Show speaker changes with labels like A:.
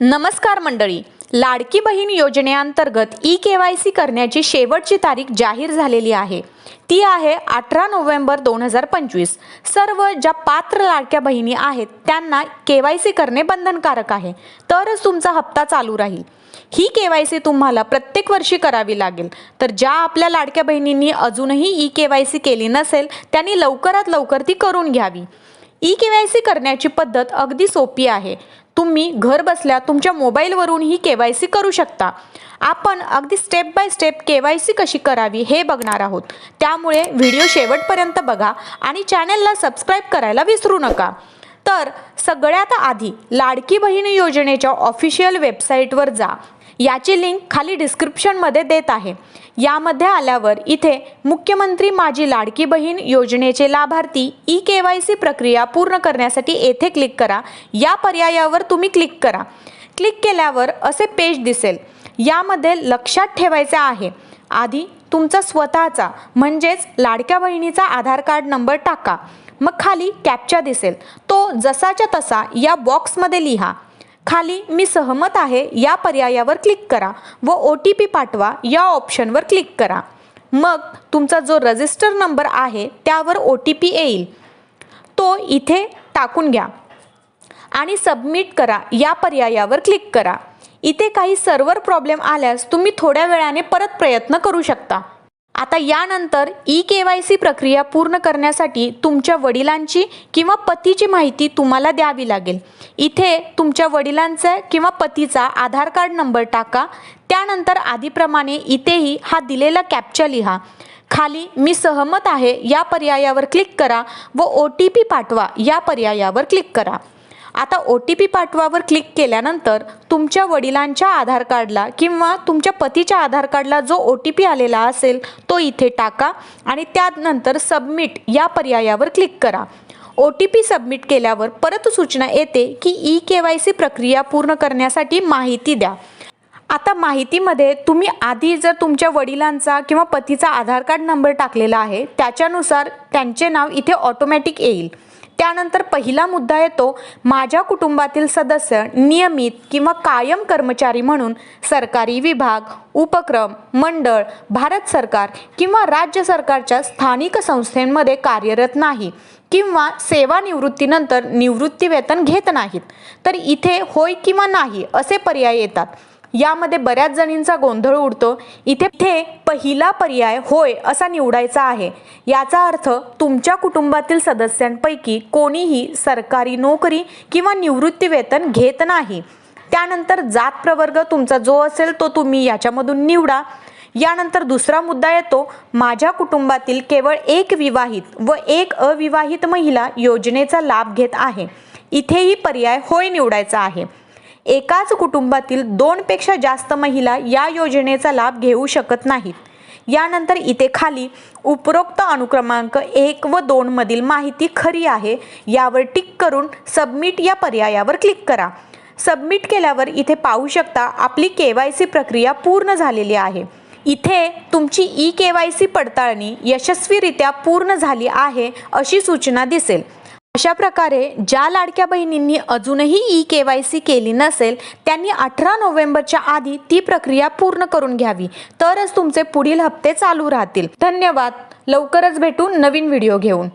A: नमस्कार मंडळी. लाडकी बहीण योजनेअंतर्गत ई के वाय सी करण्याची शेवटची तारीख जाहीर झालेली आहे. ती आहे अठरा नोव्हेंबर दोन हजार पंचवीस. सर्व ज्या पात्र लाडक्या बहिणी आहेत त्यांना के वाय सी करणे बंधनकारक आहे. तरच तुमचा हप्ता चालू राहील. ही के वाय सी तुम्हाला प्रत्येक वर्षी करावी लागेल. तर ज्या आपल्या लाडक्या बहिणींनी अजूनही ई के वाय सी केली नसेल त्यांनी लवकरात लवकर ती करून घ्यावी. ई के वाय सी करण्याची पद्धत अगदी सोपी आहे. तुम्ही घर बसल्या तुमच्या मोबाईलवरून ही के वाय सी करू शकता. आपण अगदी step by step K Y C कशी करावी हे बघणार आहोत. त्यामुळे व्हिडिओ शेवटपर्यंत बघा आणि चॅनलला सबस्क्राईब करायला विसरू नका. तर सगळ्यात आधी लाडकी बहीण योजनेच्या ऑफिशियल वेबसाईटवर जा. याची लिंक खाली डिस्क्रिप्शनमध्ये देत आहे. यामध्ये आल्यावर इथे मुख्यमंत्री माझी लाडकी बहीण योजनेचे लाभार्थी ई के वाय सी प्रक्रिया पूर्ण करण्यासाठी येथे क्लिक करा. या पर्यायावर तुम्ही क्लिक करा. क्लिक केल्यावर असे पेज दिसेल. यामध्ये लक्षात ठेवायचे आहे. आधी तुमचा स्वतःचा म्हणजेच लाडक्या बहिणीचा आधार कार्ड नंबर टाका. मग खाली कॅप्चा दिसेल. तो जसाच्या तसा या बॉक्समध्ये लिहा. खाली मी सहमत आहे या पर्यायावर क्लिक करा व ओ टी पी पाठवा या ऑप्शनवर क्लिक करा. मग तुमचा जो रजिस्टर नंबर आहे त्यावर ओ टी पी येईल. तो इथे टाकून घ्या आणि सबमिट करा या पर्यायावर क्लिक करा. इथे काही सर्व्हर प्रॉब्लेम आल्यास तुम्ही थोड्या वेळाने परत प्रयत्न करू शकता. आता यानंतर ई के वाय सी प्रक्रिया पूर्ण करण्यासाठी तुमच्या वडिलांची किंवा पतीची माहिती तुम्हाला द्यावी लागेल. इथे तुमच्या वडिलांचा किंवा पतीचा आधार कार्ड नंबर टाका. त्यानंतर आधीप्रमाणे इथेही हा दिलेला कॅप्चा लिहा. खाली मी सहमत आहे या पर्यायावर क्लिक करा व ओ टी पी पाठवा या पर्यायावर क्लिक करा. आता ओ टी पी पाठवावर क्लिक केल्यानंतर तुमच्या वडिलांच्या आधार कार्डला किंवा तुमच्या पतीच्या आधार कार्डला जो ओ टी पी आलेला असेल तो इथे टाका आणि त्यानंतर सबमिट या पर्यायावर क्लिक करा. ओ टी पी सबमिट केल्यावर परत सूचना येते की ई के वाय सी प्रक्रिया पूर्ण करण्यासाठी माहिती द्या. आता माहितीमध्ये तुम्ही आधी जर तुमच्या वडिलांचा किंवा पतीचा आधार कार्ड नंबर टाकलेला आहे त्याच्यानुसार त्यांचे नाव इथे ऑटोमॅटिक येईल. त्यानंतर पहिला मुद्दा येतो माझ्या कुटुंबातील सदस्य नियमित किंवा कायम कर्मचारी म्हणून सरकारी विभाग उपक्रम मंडळ भारत सरकार किंवा राज्य सरकारच्या स्थानिक संस्थेमध्ये कार्यरत नाही किंवा सेवानिवृत्तीनंतर निवृत्ती वेतन घेत नाहीत. तर इथे होय किंवा नाही असे पर्याय येतात. यामध्ये बऱ्याच जणींचा गोंधळ उडतो. इथे इथे पहिला पर्याय होय असा निवडायचा आहे. याचा अर्थ तुमच्या कुटुंबातील सदस्यांपैकी कोणीही सरकारी नोकरी किंवा निवृत्ती वेतन घेत नाही. त्यानंतर जात प्रवर्ग तुमचा जो असेल तो तुम्ही याच्यामधून निवडा. यानंतर दुसरा मुद्दा येतो माझ्या कुटुंबातील केवळ एक विवाहित व एक अविवाहित महिला योजनेचा लाभ घेत आहे. इथेही पर्याय होय निवडायचा आहे. एकाच कुटुंबातील दोनपेक्षा जास्त महिला या योजनेचा लाभ घेऊ शकत नाहीत. यानंतर इथे खाली उपरोक्त अनुक्रमांक एक व दोन मधील माहिती खरी आहे यावर टिक करून सबमिट या पर्यायावर क्लिक करा. सबमिट केल्यावर इथे पाहू शकता आपली के वाय सी प्रक्रिया पूर्ण झालेली आहे. इथे तुमची ई के वाय सी पडताळणी यशस्वीरित्या पूर्ण झाली आहे अशी सूचना दिसेल. अशा प्रकारे ज्या लाडक्या बहिणींनी अजूनही ई के वाय सी केली नसेल त्यांनी अठरा नोव्हेंबरच्या आधी ती प्रक्रिया पूर्ण करून घ्यावी. तरच तुमचे पुढील हप्ते चालू राहतील. धन्यवाद. लवकरच भेटू नवीन व्हिडिओ घेऊन.